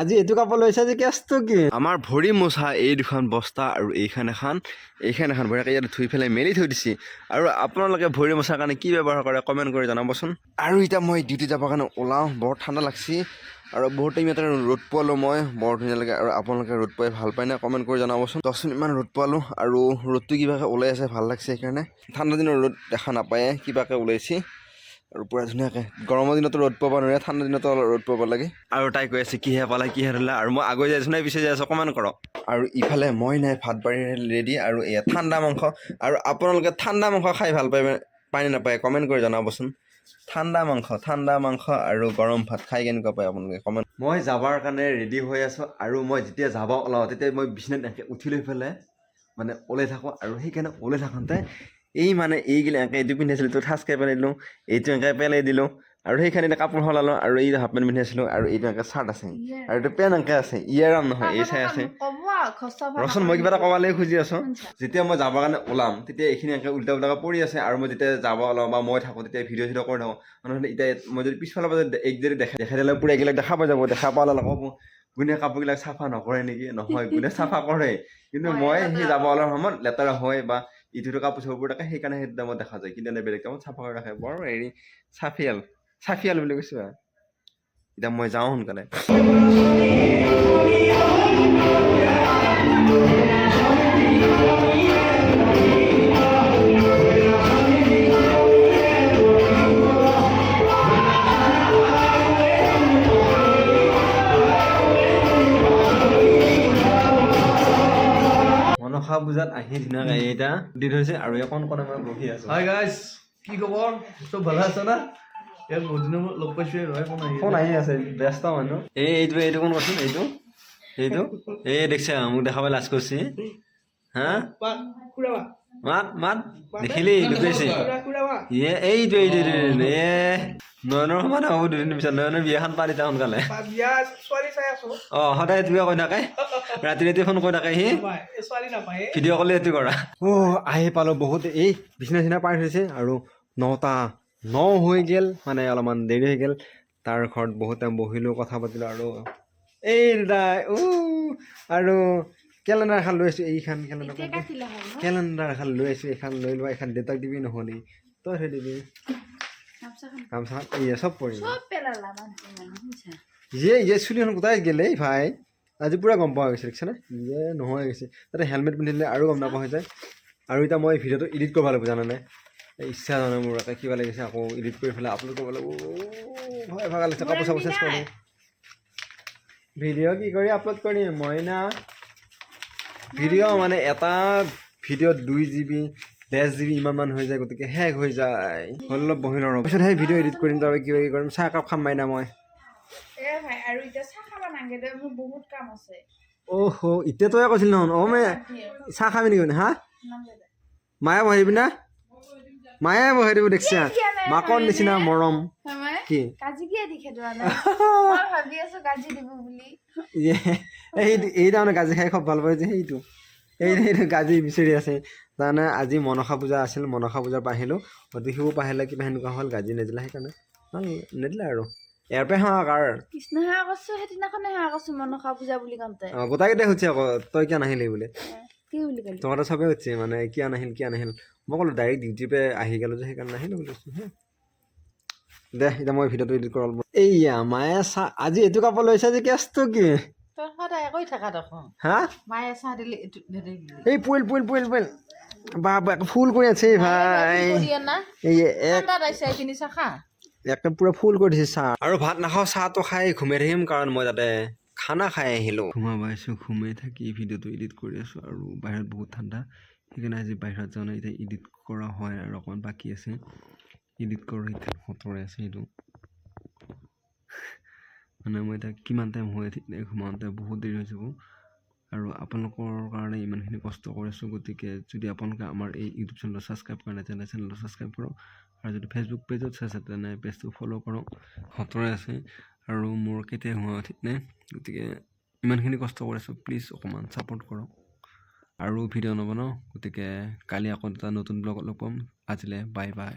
আজি এইটো কাপোৰ লৈছা যে কেছটো কি? আমাৰ ভৰি মোচা এই দুখন বস্তা আৰু এইখন এখন এইখন এখন ভৰিয়াকে ইয়াত ধুই পেলাই মেলি থৈ দিছে। আৰু আপোনালোকে ভৰি মোচাৰ কাৰণে কি ব্যৱহাৰ কৰে কমেণ্ট কৰি জনাবচোন। আৰু এতিয়া মই ডিউটি যাবৰ কাৰণে ওলাওঁ বৰ ঠাণ্ডা লাগছি। আৰু বহুত টাইম ইয়াতে ৰ'দ পোৱালোঁ মই বৰ ধুনীয়া লাগে। আৰু আপোনালোকে ৰ'দ পাই ভালো পায় নে কমেণ্ট কৰি জনাবচোন। দহ মিনিটমান ৰ'দ পোৱালোঁ আৰু ৰ'দটো কিবাকৈ ওলাই আছে ভালো লাগছে সেইকাৰণে। ঠাণ্ডা দিনৰ ৰ'দ দেখা নাপায়ে কিবাকৈ ওলাইছে। আৰু পূৰা ধুনীয়াকৈ। গৰমৰ দিনতো ৰ'দ পাব নোৱাৰে ঠাণ্ডা দিনতো অলপ ৰ'দ পাব লাগে। আৰু তাই কৈ আছে কিহে পালা কিহে ধৰিলা? আৰু মই আগুৱাই যাই আছোঁ নাই পিছে যাই আছোঁ কমেণ্ট কৰক। আৰু ইফালে মই নাই ভাত বাৰী ৰেডি আৰু এয়া ঠাণ্ডা মাংস। আৰু আপোনালোকে ঠাণ্ডা মাংস খাই ভাল পায় পায়নে নাপায় কমেণ্ট কৰি জনাবচোন। ঠাণ্ডা মাংস ঠাণ্ডা মাংস আৰু গৰম ভাত খাই কেনেকুৱা পায় আপোনালোকে কমেণ্ট মই যাবৰ কাৰণে ৰেডি হৈ আছোঁ আৰু মই যেতিয়া যাব ওলাওঁ তেতিয়া মই বিচনাত এনেকৈ উঠি লৈ পেলাই মানে ওলাই থাকোঁ আৰু সেইকাৰণে ওলাই থাকোঁতে এই মানে এইগিলা এনেকৈ এইটো পিন্ধিছিলোঁ এইটো ঠাচকৈ পেলাই দিলোঁ এইটো এনেকৈ পেলাই দিলোঁ আৰু সেইখিনি এতিয়া কাপোৰ সলালোঁ আৰু এই হাফ পেণ্ট পিন্ধি আছিলোঁ আৰু এইটো এনেকৈ চাৰ্ট আছে আৰু এইটো পেণ্ট এনেকৈ আছে ইয়াৰাম নহয় এই চাই আছে। ৰচোন মই কিবা এটা ক'বলৈ খুজি আছোঁ যেতিয়া মই যাবৰ কাৰণে ওলাম তেতিয়া এইখিনি এনেকৈ উল্টা উল্টাকৈ পৰি আছে আৰু মই যেতিয়া যাব ওলাওঁ বা মই থাকোঁ তেতিয়া ভিডিঅ' চিডিঅ' কৰি থাকোঁ এতিয়া মই যদি পিছফালৰ পৰা যদি এক যদি দেখা দেখাই দিলে পূৰা এইবিলাক দেখা পাই যাব দেখা পালে ক'ব গুণে কাপোৰবিলাক চাফা নকৰে নেকি? নহয় গুণে চাফা কৰে কিন্তু মই সেই যাব ওলোৱাৰ সময়ত লেতেৰা হয় বা ইটোটো কাপোৰ চাপোৰ থাকে সেইকাৰণে সেইটো দামত দেখা যায়। কিন্তু বেলেগ দামত চাফা কৰি ৰাখে। বৰ হেৰি, চাফিয়াল চাফিয়াল বুলি কৈছোঁ। এতিয়া মই যাওঁ সোনকালে। মনসা পূজাত আহি ধুনীয়াকৈ এইটা দি থৈছে আৰু অকণ কণ মই বহি আছোঁ। হাই গাইজ কি খবৰ? চব ভালে আছে না? ইয়াত বহুত দিনৰ মূৰত লগ পাইছোঁ ৰয় ফোন আহি ফোন আহি আছে ব্যস্ত মানুহ। এই এইটো এইটো কোন কচোন এইটো? এইটো? এই দেখিছে মোক দেখাব লাজ কৰিছে। হা? মাত মাত দেখিলি লুকাইছে এইটো এইটো এইটো, এইটো, এ। নয়নৰ সমানে হ'ব দুদিন পিছত নয়নৰ বিয়াখন পাতি তাৰ সোনকালে অ সদায় এইটোৱে কৈ থাকে। ৰাতি ৰাতি ফোন কৰি থাকে সি। ভিডিঅ' কলে এইটো কৰা। অ আহি পালোঁ বহুত এই বিচনা চিচনা পাৰ হৈছে আৰু নটা ন হৈ গ'ল মানে অলপমান দেৰি হৈ গ'ল। তাৰ ঘৰত বহুত টাইম বহিলোঁ কথা পাতিলোঁ আৰু এই দাদাই উ আৰু কেলেণ্ডাৰ এখন লৈ আছোঁ এইখন কেলেণ্ডাৰ কেলেণ্ডাৰ এখন লৈ আছোঁ এইখন লৈ লোৱা এইখন দেউতাক দিবি নহ'লে তই থৈ দিবি। গামছা এই চব পৰিব ইয়ে ইয়ে চুলিখন গোটাই গ'লে ভাই আজি পূৰা গম পোৱা গৈছে দেখিছেনে ইয়ে নোহোৱা গৈছে। তাতে হেলমেট পিন্ধিলে আৰু গম নাপোৱা হৈ যায়। আৰু এতিয়া মই ভিডিঅ'টো এডিট কৰিব লাগিব জানানে ইচ্ছা জানে মোৰ একে কিবা লাগিছে আকৌ এডিট কৰি পেলাই আপলোড কৰিব লাগিব। ভাগা লাগিছে কাপোৰ চাপোৰ চেঞ্জ কৰি ভিডিঅ' কি কৰি আপলোড কৰিম মই না? ভিডিঅ' মানে এটা ভিডিঅ'ত দুই জি বি ডেৰ জি বি ইমানমান হৈ যায় গতিকে শেষ হৈ যায়। হ'ল অলপ বহি লওঁ পিছত সেই ভিডিঅ' এডিট কৰিম তাৰপৰা কিবা কিবি কৰিম চাহ একাপ খাম মাইনা মই। ভাই আৰু এতিয়া অহ তই কৈছিল নহয় অ মে চাহ খাবি নেকি হা? মায়ে বহাই দিবি না? মায়ে বহাই দিব দেখিছা মাকৰ নিচিনা মৰম। কি? মই এই তাৰমানে গাজি খাই খুব ভাল পায় যে সেইটো। এই গাজি বিচাৰি আছে। তাৰমানে আজি মনসা পূজা আছিল মনসা পূজাৰ পৰা আহিলোঁ অতিথিও পাহিলে কিবা সেনেকুৱা হ'ল গাজি নিদিলে সেইকাৰণে। নিদিলে আৰু। ইয়াৰ পৰাই হাঁহ কাৰ? কৃষ্ণ সেৱা কৰিছো সেইদিনাখনে সেৱা কৰিছো মনসা পূজা বুলি কওঁতে। অঁ গোটাইকেইটাই সুধিছে আকৌ তই কিয় নাহিলি বুলি? কি বুলি ক'লি? তহঁতে চবেই সুধিছে মানে কিয় নাহিল কিয় নাহিল? মই ক'লোঁ ডাইৰেক্ট ডিউটিৰ পৰা আহি গ'লোঁ যে সেইকাৰণে নাহিলোঁ বুলি কৈছোঁ দে এতিয়া মই ভিডিঅ'টো এডিট কৰা এইয়া মায়ে চাহ আজি এইটো কাপোৰ লৈছে যে কেছটো কি? হা এই পুইল পুইল পুইল পুইল। বা বা, ফুল কৰি আছে ভাই। না এই আহিছে একদম পূৰা ফুল কৰি দিছে চাহ। আৰু ভাত নাখাওঁ চাহটো খাই ঘুমাই থাকিম কাৰণ মই তাতে খানা খাই আহিলোঁ। ঘুমা পাইছোঁ ঘুমাই থাকি ভিডিঅ'টো এডিট কৰি আছোঁ আৰু বাহিৰত বহুত ঠাণ্ডা। সেইকাৰণে আজি বাহিৰত যাওঁ নাই এতিয়া এডিট কৰা হয় আৰু অকণমান বাকী আছে। এডিট কৰোঁ এতিয়া সতৰে আছে সেইটো মানে মই এতিয়া কিমান টাইম নাই ঘুমাওঁতে বহুত দেৰি হৈ যাব। আৰু আপোনালোকৰ কাৰণে ইমানখিনি কষ্ট কৰিছোঁ। গতিকে যদি আপোনালোকে আমাৰ এই ইউটিউব চেনেলটো ছাবস্ক্ৰাইব কৰা নাই তেনে চেনেলটো ছাবস্ক্ৰাইব কৰক। আৰু যদি ফেচবুক পেজত চাইছে তেনে পেজটো ফ'ল' কৰক। সতৰে আছে। আৰু মোৰ কেতিয়া হোৱা ঠিক নাই। গতিকে ইমানখিনি কষ্ট কৰিছোঁ। প্লিজ অকণমান ছাপোৰ্ট কৰক। আৰু ভিডিঅ' নবনাওঁ। গতিকে কালি আকৌ এটা নতুন ব্লগত লগ পাম। আজিলৈ বাই বাই